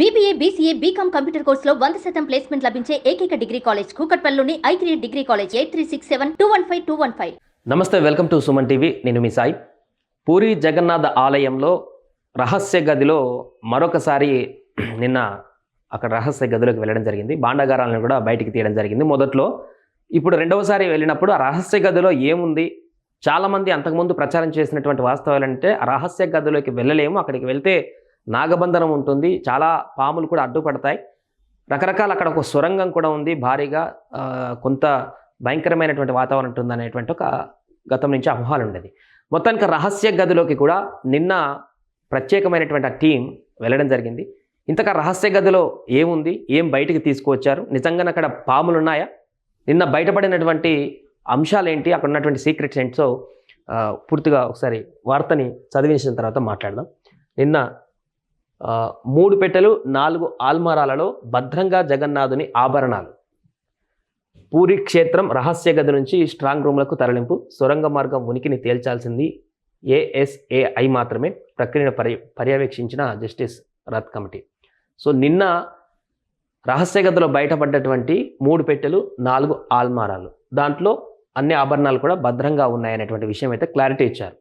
BBA BCA BCom computer కోర్సులో వంద శాతం ప్లేస్మెంట్ లభించే ఏకైక degree college కూకట్పల్లిలోని I three degree college eight three six seven two one five two one five నమస్తే welcome to Suman TV. నేను మీ సాయి. పూరి జగన్నాథ ఆలయంలో రహస్య గదిలో మరొకసారి నిన్న అక్కడ రహస్య గదిలోకి వెళ్ళడం జరిగింది. బాండగారాలను కూడా బయటికి తీయడం జరిగింది మొదట్లో. ఇప్పుడు రెండవసారి వెళ్ళినప్పుడు ఆ రహస్య గదిలో ఏముంది? చాలామంది అంతకుముందు ప్రచారం చేసినటువంటి వాస్తవాలు అంటే ఆ రహస్య గదిలోకి వెళ్ళలేము. అక్కడికి వెళ్తే నాగబంధనం ఉంటుంది. చాలా పాములు కూడా అడ్డుపడతాయి రకరకాల అక్కడ ఒక సొరంగం కూడా ఉంది. భారీగా కొంత భయంకరమైనటువంటి వాతావరణం ఉంటుంది అనేటువంటి ఒక గతం నుంచి అపోహాలు ఉండేది. మొత్తానికి రహస్య గదిలోకి కూడా నిన్న ప్రత్యేకమైనటువంటి ఆ టీం వెళ్ళడం జరిగింది. ఇంతక రహస్య గదిలో ఏముంది? ఏం బయటికి తీసుకువచ్చారు? నిజంగానే అక్కడ పాములు ఉన్నాయా నిన్న బయటపడినటువంటి అంశాలు ఏంటి అక్కడ ఉన్నటువంటి సీక్రెట్స్ ఏంటో పూర్తిగా ఒకసారి వార్తని చదివించిన తర్వాత మాట్లాడదాం. నిన్న మూడు పెట్టెలు నాలుగు ఆల్మారాలలో భద్రంగా జగన్నాథుని ఆభరణాలు. పూరి క్షేత్రం రహస్య గది నుంచి స్ట్రాంగ్ రూమ్లకు తరలింపు సొరంగ మార్గం ఉనికిని తేల్చాల్సింది ఏఎస్ఏఐ మాత్రమే. ప్రక్రియను పర్య పర్యవేక్షించిన జస్టిస్ రథ్ కమిటీ. సో నిన్న రహస్య గదిలో బయటపడ్డటువంటి మూడు పెట్టెలు నాలుగు ఆల్మారాలు. దాంట్లో అన్ని ఆభరణాలు కూడా భద్రంగా ఉన్నాయనేటువంటి విషయం అయితే క్లారిటీ ఇచ్చారు.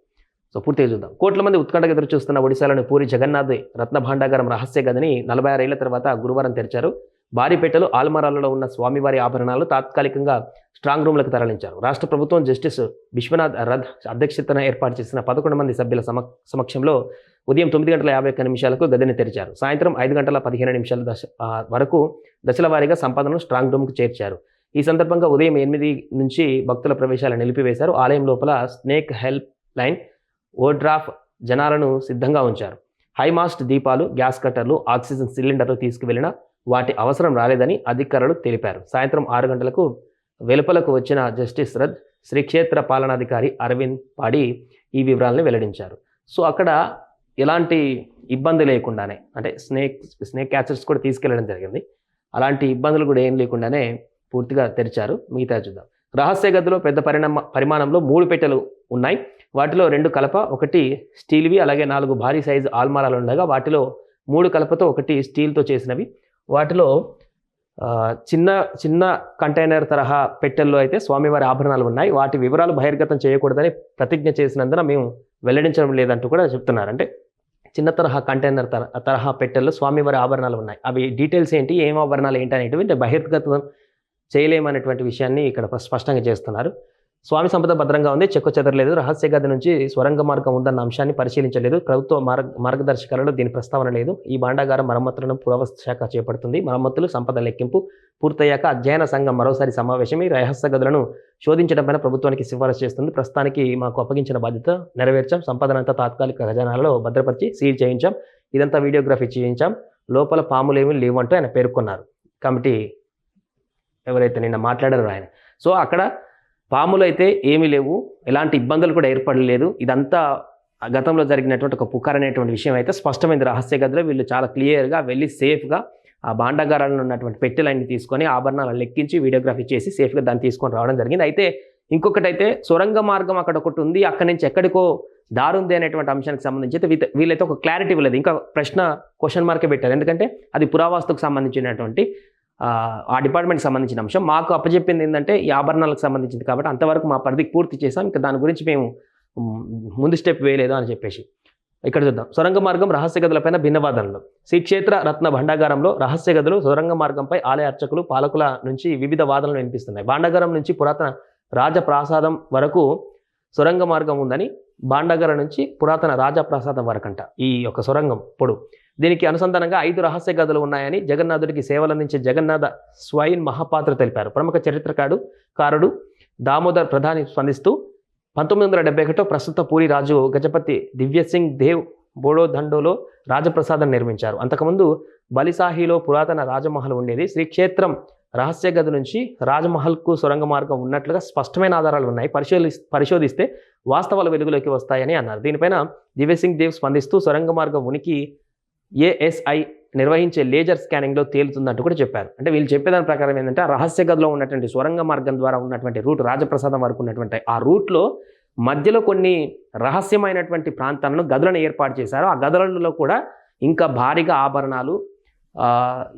సో పూర్తిగా చూద్దాం. కోట్ల మంది ఉత్కంఠగా ఎదురు చూస్తున్న ఒడిశాలోని పూరి జగన్నాథ్ రత్న భాండాగారం రహస్య గదిని నలభై ఆరేళ్ళ తర్వాత గురువారం తెరిచారు. భారీ ఆల్మరాలలో ఉన్న స్వామివారి ఆభరణాలు తాత్కాలికంగా స్ట్రాంగ్ రూమ్లకు తరలించారు. రాష్ట్ర ప్రభుత్వం జస్టిస్ విశ్వనాథ్ రథ్ అధ్యక్షతన ఏర్పాటు చేసిన పదకొండు మంది సభ్యుల సమ సమక్షంలో ఉదయం తొమ్మిది గంటల యాభై ఒక్క నిమిషాలకు గదిని తెరిచారు. సాయంత్రం ఐదు గంటల పదిహేను నిమిషాల దశ వరకు దశల వారీగా సంపాదనను స్ట్రాంగ్ రూమ్కు చేర్చారు. ఈ సందర్భంగా ఉదయం ఎనిమిది నుంచి భక్తుల ప్రవేశాలు నిలిపివేశారు. ఆలయం లోపల స్నేక్ హెల్ప్ లైన్ ఓడ్రాఫ్ జనాలను సిద్ధంగా ఉంచారు. హైమాస్ట్ దీపాలు గ్యాస్ కట్టర్లు ఆక్సిజన్ సిలిండర్లు తీసుకువెళ్ళిన వాటి అవసరం రాలేదని అధికారులు తెలిపారు. సాయంత్రం ఆరు గంటలకు వెలుపలకు వచ్చిన జస్టిస్ రథ్ శ్రీక్షేత్ర పాలనాధికారి అరవింద్ పాడి ఈ వివరాలను వెల్లడించారు. సో అక్కడ ఎలాంటి ఇబ్బంది లేకుండానే అంటే స్నేక్ స్నేక్ క్యాచర్స్ కూడా తీసుకెళ్ళడం జరిగింది. అలాంటి ఇబ్బందులు కూడా ఏం లేకుండానే పూర్తిగా తెరిచారు. మిగతా చూద్దాం. రహస్య గదిలో పెద్ద పరిణామ పరిమాణంలో మూడు పెట్టెలు ఉన్నాయి. వాటిలో రెండు కలప ఒకటి స్టీల్వి అలాగే నాలుగు భారీ సైజు ఆల్మారాలు ఉండగా వాటిలో మూడు కలపతో ఒకటి స్టీల్తో చేసినవి. వాటిలో చిన్న చిన్న కంటైనర్ తరహా పెట్టెల్లో అయితే స్వామివారి ఆభరణాలు ఉన్నాయి. వాటి వివరాలు బహిర్గతం చేయకూడదని ప్రతిజ్ఞ చేసినందున మేము వెల్లడించడం లేదంటూ కూడా చెప్తున్నారు. అంటే చిన్న తరహా కంటైనర్ తర తరహా పెట్టెల్లో స్వామివారి ఆభరణాలు ఉన్నాయి. అవి డీటెయిల్స్ ఏంటి ఏం ఆభరణాలు ఏంటి అనేటివి బహిర్గతం చేయలేమనేటువంటి విషయాన్ని ఇక్కడ స్పష్టంగా చేస్తున్నారు. స్వామి సంపద భద్రంగా ఉంది. చెక్కు చెదరలేదు. రహస్య గది నుంచి స్వరంగ మార్గం ఉందన్న అంశాన్ని పరిశీలించలేదు. ప్రభుత్వ మార్గ మార్గదర్శకాలలో దీని ప్రస్తావన లేదు. ఈ భాండాగారం మరమ్మతులను పురావస్తు శాఖ చేపడుతుంది. మరమ్మతులు సంపద లెక్కింపు పూర్తయ్యాక అధ్యయన సంఘం మరోసారి సమావేశం ఈ రహస్య గదులను శోధించడం పైన ప్రభుత్వానికి సిఫారసు చేస్తుంది. ప్రస్తుతానికి మాకు అప్పగించిన బాధ్యత నెరవేర్చాం. సంపదనంతా తాత్కాలిక ఖజానాలలో భద్రపరిచి సీల్ చేయించాం. ఇదంతా వీడియోగ్రఫీ చేయించాం. లోపల పాములేమీ లేవంటూ ఆయన పేర్కొన్నారు. కమిటీ ఎవరైతే నిన్న మాట్లాడారో ఆయన. సో అక్కడ పాములు అయితే ఏమీ లేవు ఎలాంటి ఇబ్బందులు కూడా ఏర్పడలేదు. ఇదంతా ఆ గతంలో జరిగినటువంటి ఒక పుకార్ అనేటువంటి విషయం అయితే స్పష్టమైన రహస్య గదిలో వీళ్ళు చాలా క్లియర్గా వెళ్ళి సేఫ్గా ఆ భాండాగారాలను ఉన్నటువంటి పెట్టెలన్నీ తీసుకొని ఆభరణాలను లెక్కించి వీడియోగ్రఫీ చేసి సేఫ్గా దాన్ని తీసుకొని రావడం జరిగింది. అయితే ఇంకొకటి అయితే సొరంగ మార్గం అక్కడ ఒకటి ఉంది. అక్కడి నుంచి ఎక్కడికో దారుంది అనేటువంటి అంశానికి సంబంధించి అయితే వీళ్ళైతే ఒక క్లారిటీ ఇవ్వలేదు. ఇంకా ప్రశ్న క్వశ్చన్ మార్కే పెట్టారు. ఎందుకంటే అది పురావస్తుకు సంబంధించినటువంటి ఆ, డిపార్ట్మెంట్కి సంబంధించిన అంశం. మాకు అప్పచెప్పింది ఏంటంటే ఈ ఆభరణాలకు సంబంధించింది కాబట్టి అంతవరకు మా పరిధికి పూర్తి చేసాం ఇంకా దాని గురించి మేము ముందు స్టెప్ వేయలేదు అని చెప్పేసి. ఇక్కడ చూద్దాం. సొరంగ మార్గం రహస్య గదులపైన భిన్నవాదనలు. శ్రీ క్షేత్ర రత్న భండాగారంలో రహస్య గదులు సొరంగ మార్గంపై ఆలయ అర్చకులు పాలకుల నుంచి వివిధ వాదనలు వినిపిస్తున్నాయి. భాండాగారం నుంచి పురాతన రాజప్రాసాదం వరకు సొరంగ మార్గం ఉందని బాండగర నుంచి పురాతన రాజప్రసాదం వరకంట ఈ యొక్క సొరంగం పొడు. దీనికి అనుసంధానంగా ఐదు రహస్య గదులు ఉన్నాయని జగన్నాథుడికి సేవలందించే జగన్నాథ స్వైన్ మహాపాత్ర తెలిపారు. ప్రముఖ చరిత్రకారుడు కారుడు దామోదర్ ప్రధాని స్పందిస్తూ పంతొమ్మిది వందల డెబ్బై ఒకటో ప్రస్తుత పూరి రాజు గజపతి దివ్యసింగ్ దేవ్ బోడోదండోలో రాజప్రసాదం నిర్మించారు. అంతకుముందు బలిసాహిలో పురాతన రాజమహల్ ఉండేది. శ్రీక్షేత్రం రహస్య గది నుంచి రాజమహల్కు సొరంగ మార్గం ఉన్నట్లుగా స్పష్టమైన ఆధారాలు ఉన్నాయి. పరిశోధి పరిశోధిస్తే వాస్తవాలు వెలుగులోకి వస్తాయని అన్నారు. దీనిపైన దివ్యసింగ్ దేవ్ స్పందిస్తూ సొరంగ మార్గం ఉనికి ఏఎస్ఐ నిర్వహించే లేజర్ స్కానింగ్లో తేలుతుందంటూ కూడా చెప్పారు. అంటే వీళ్ళు చెప్పేదాని ప్రకారం ఏంటంటే రహస్య గదిలో ఉన్నటువంటి సొరంగ మార్గం ద్వారా ఉన్నటువంటి రూట్ రాజప్రసాదం వరకు ఉన్నటువంటి ఆ రూట్లో మధ్యలో కొన్ని రహస్యమైనటువంటి ప్రాంతాలను గదులను ఏర్పాటు చేశారు. ఆ గదులలో కూడా ఇంకా భారీగా ఆభరణాలు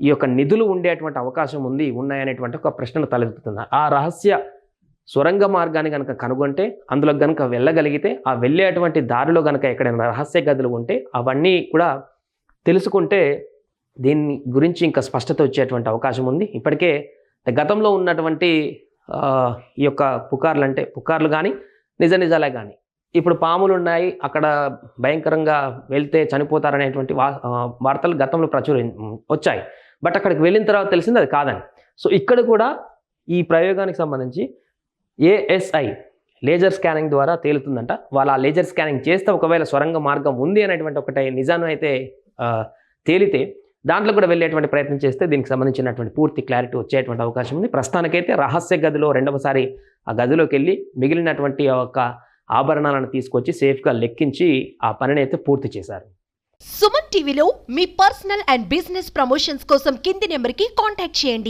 ఈ యొక్క నిధులు ఉండేటువంటి అవకాశం ఉంది ఉన్నాయనేటువంటి ఒక ప్రశ్నలు తలెత్తుతుంది. ఆ రహస్య సొరంగ మార్గాన్ని కనుక కనుగొంటే అందులో కనుక వెళ్ళగలిగితే ఆ వెళ్ళేటువంటి దారిలో కనుక ఎక్కడైనా రహస్య గదులు ఉంటే అవన్నీ కూడా తెలుసుకుంటే దీని గురించి ఇంకా స్పష్టత వచ్చేటువంటి అవకాశం ఉంది. ఇప్పటికే గతంలో ఉన్నటువంటి ఈ యొక్క పుకార్లు అంటే పుకార్లు కానీ నిజ నిజాలే కానీ ఇప్పుడు పాములు ఉన్నాయి అక్కడ భయంకరంగా వెళ్తే చనిపోతారనేటువంటి వార్తలు గతంలో ప్రచురి వచ్చాయి. బట్ అక్కడికి వెళ్ళిన తర్వాత తెలిసింది అది కాదని. సో ఇక్కడ కూడా ఈ ప్రయోగానికి సంబంధించి ఏఎస్ఐ లేజర్ స్కానింగ్ ద్వారా తేలుతుందంట. వాళ్ళు ఆ లేజర్ స్కానింగ్ చేస్తే ఒకవేళ సొరంగ మార్గం ఉంది అనేటువంటి ఒకటి నిజాన్ని అయితే తేలితే దాంట్లో కూడా వెళ్ళేటువంటి ప్రయత్నం చేస్తే దీనికి సంబంధించినటువంటి పూర్తి క్లారిటీ వచ్చేటువంటి అవకాశం ఉంది. ప్రస్తుతానికైతే రహస్య గదిలో రెండవసారి ఆ గదిలోకి వెళ్ళి మిగిలినటువంటి ఒక ఆభరణాలను తీసుకొచ్చి సేఫ్గా లెక్కించి ఆ పనిని అయితే పూర్తి చేశారు. సుమన్ టీవీలో మీ పర్సనల్ అండ్ బిజినెస్ ప్రమోషన్స్ కోసం కింది నెంబర్కి కాంటాక్ట్ చేయండి.